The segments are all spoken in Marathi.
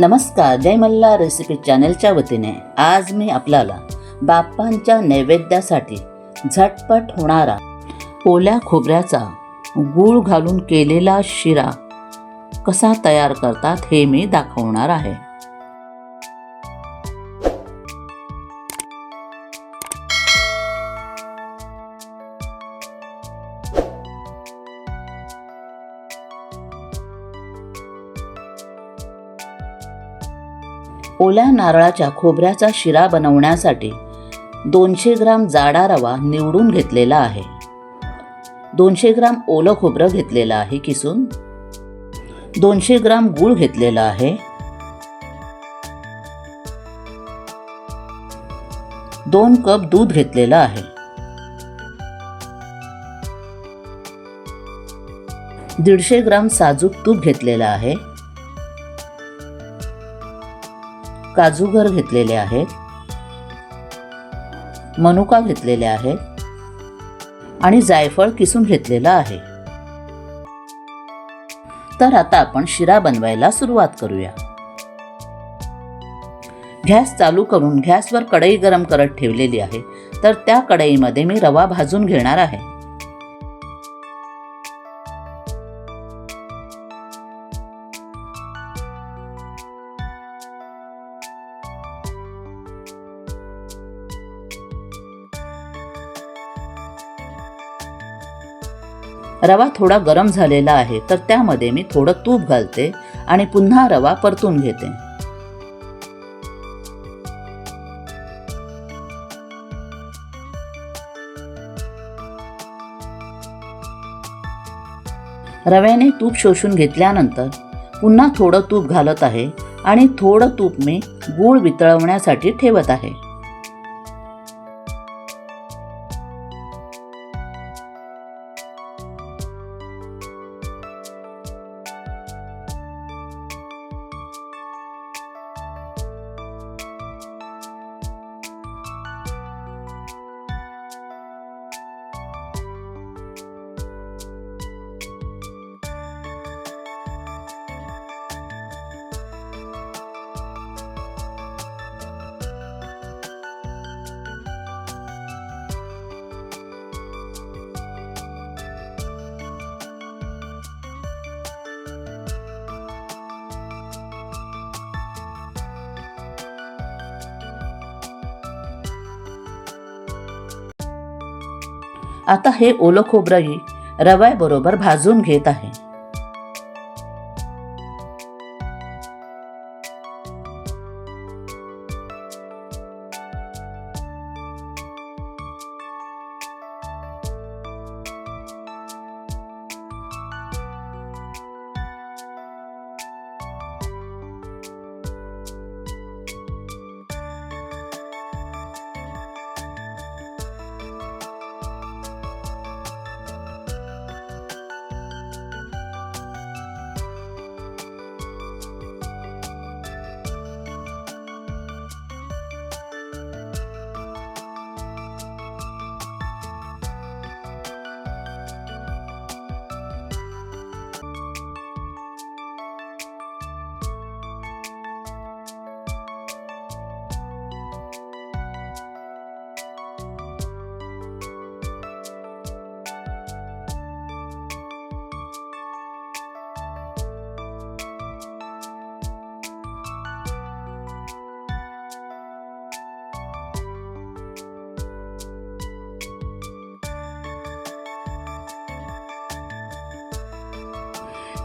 नमस्कार जय मल्ला रेसिपी चॅनलच्या वतीने. आज मी आपल्याला बाप्पांच्या नैवेद्यासाठी झटपट होणारा ओल्या खोबऱ्याचा गूळ घालून केलेला शिरा कसा तयार करतात हे मी दाखवणार आहे. ओल्या नारळाच्या खोबऱ्याचा शिरा बनवण्यासाठी दोनशे ग्राम जाडा रवा निवडून घेतलेला आहे. दोनशे ग्राम ओलं खोबरं घेतलेलं आहे किसून. दोनशे ग्राम गूळ घेतलेला आहे. दोन कप दूध घेतलेलं आहे. दीडशे ग्राम साजूक तूप घेतलेलं आहे. काजूगर घेतलेले आहेत मनुका घेतलेले आहेत आणि जायफळ किसून घेतलेलं आहे. तर आता आपण शिरा बनवायला सुरुवात करूया. गॅस चालू करून गॅसवर कढई गरम करत ठेवलेली आहे. तर त्या कढईमध्ये मी रवा भाजून घेणार आहे. रवा थोडा गरम झालेला आहे तर त्यामध्ये मी थोडं तूप घालते आणि पुन्हा रवा परतून घेते. रव्याने तूप शोषून घेतल्यानंतर पुन्हा थोडं तूप घालत आहे आणि थोडं तूप मी गूळ वितळवण्यासाठी ठेवत आहे. आता हे ओलं खोबरंही रव्याबरोबर भाजून घेत आहे.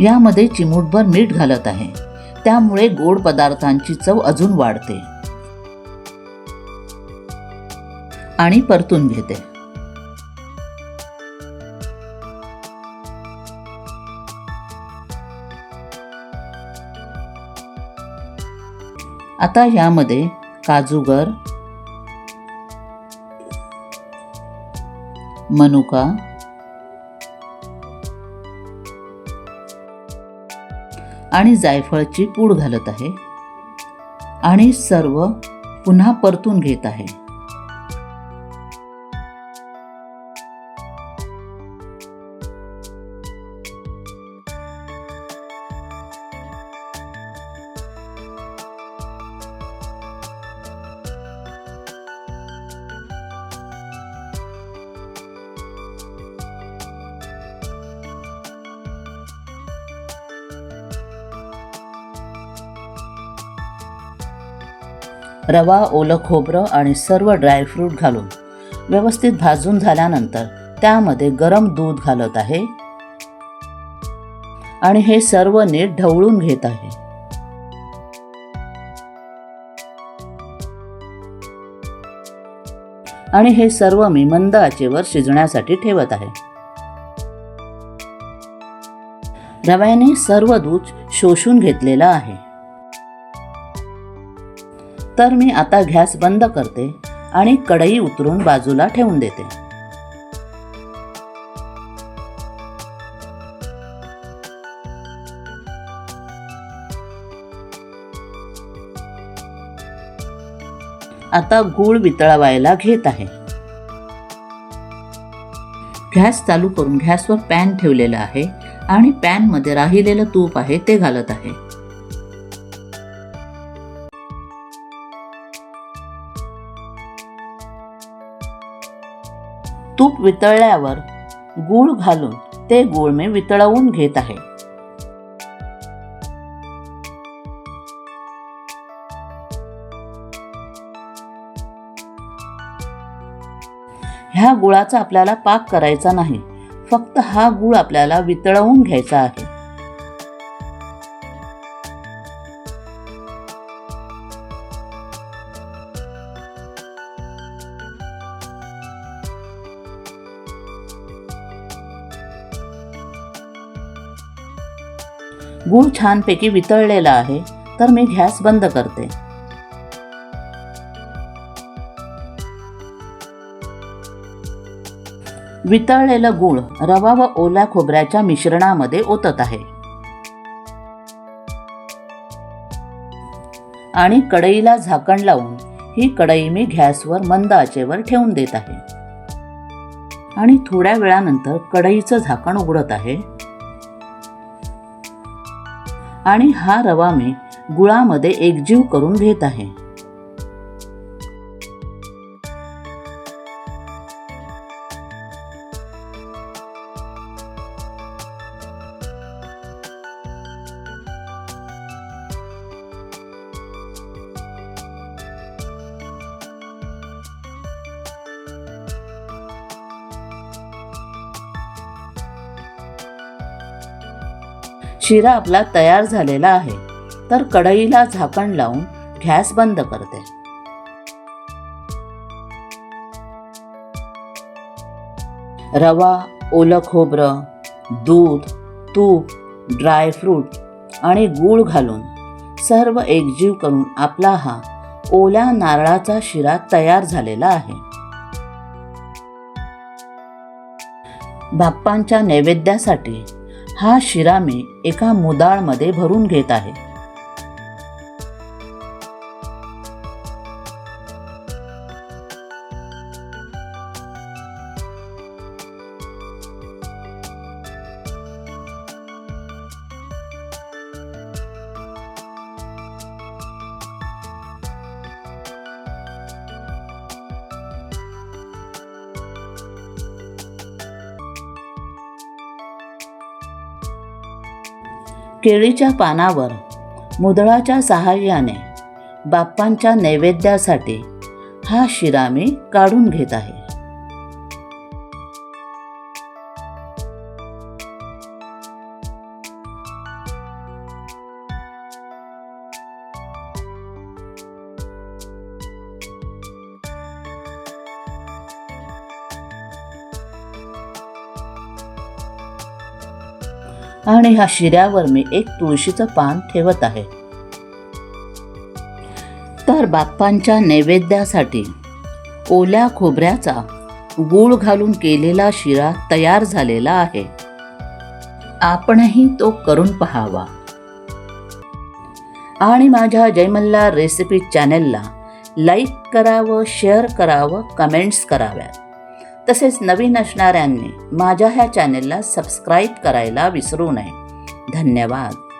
यामध्ये चिमूटभर मीठ घालत आहे. त्यामुळे गोड पदार्थांची चव अजून वाढते. आणि परतून घेते. आता यामध्ये काजूगर मनुका आणि जायफळची पूड घालत आहे आणि सर्व पुन्हा परतून घेत आहे. रवा ओलं खोबरं आणि सर्व ड्रायफ्रूट घालून व्यवस्थित भाजून झाल्यानंतर त्यामध्ये गरम दूध घालत आहे. आणि हे सर्व नीट ढवळून घेत आहे. आणि हे सर्व मी मंद आचेवर शिजण्यासाठी ठेवत आहे. रव्याने सर्व दूध शोषून घेतलेलं आहे. तर मी आता गॅस बंद करते आणि कढई उतरून बाजूला ठेवून देते. आता गूळ वितळवायला घेत आहे. गॅस चालू करून गॅसवर पॅन ठेवलेला आहे आणि पॅनमध्ये राहिलेलं तूप आहे ते घालत आहे. तूप वितळल्यावर गूळ घालून ते गूळ मी वितळवून घेत आहे. ह्या गुळाचा आपल्याला पाक करायचा नाही. फक्त हा गूळ आपल्याला वितळवून घ्यायचा आहे. गूळ छानपैकी वितळलेला आहे तर मी गॅस बंद करते. वितळलेलं गूळ रवा व ओल्या खोबऱ्याच्या मिश्रणामध्ये ओतत आहे. आणि कढईला झाकण लावून ही कढई मी गॅसवर मंद आचेवर ठेवून देत आहे. आणि थोड्या वेळानंतर कढईचं झाकण उघडत आहे. आणि हा रवा मी गुळामध्ये एकजीव करून घेत आहे. शिरा आपला तयार झालेला आहे. तर कढईला झाकण लावून गॅस बंद करते. रवा ओलं खोबरं दूध तूप ड्रायफ्रूट आणि गूळ घालून सर्व एकजीव करून आपला हा ओल्या नारळाचा शिरा तयार झालेला आहे. बाप्पांच्या नैवेद्यासाठी हा शिरामी एका मुदाळमध्ये भरून घेत आहे. केळीच्या पानावर मुदळाच्या सहाय्याने बाप्पांच्या नैवेद्यासाठी हा शिरा मी काढून घेत आहे. आणि ह्या शिऱ्यावर मी एक तुळशीचं पान ठेवत आहे. तर बाप्पांच्या नैवेद्यासाठी ओल्या खोबऱ्याचा गूळ घालून केलेला शिरा तयार झालेला आहे. आपणही तो करून पहावा. आणि माझ्या जयमल्ला रेसिपी चॅनेलला लाईक करावं शेअर करावं कमेंट्स कराव्यात. तसेच नवीन असणाऱ्यांनी माझ्या ह्या चॅनेलला सबस्क्राईब करायला विसरू नये. धन्यवाद.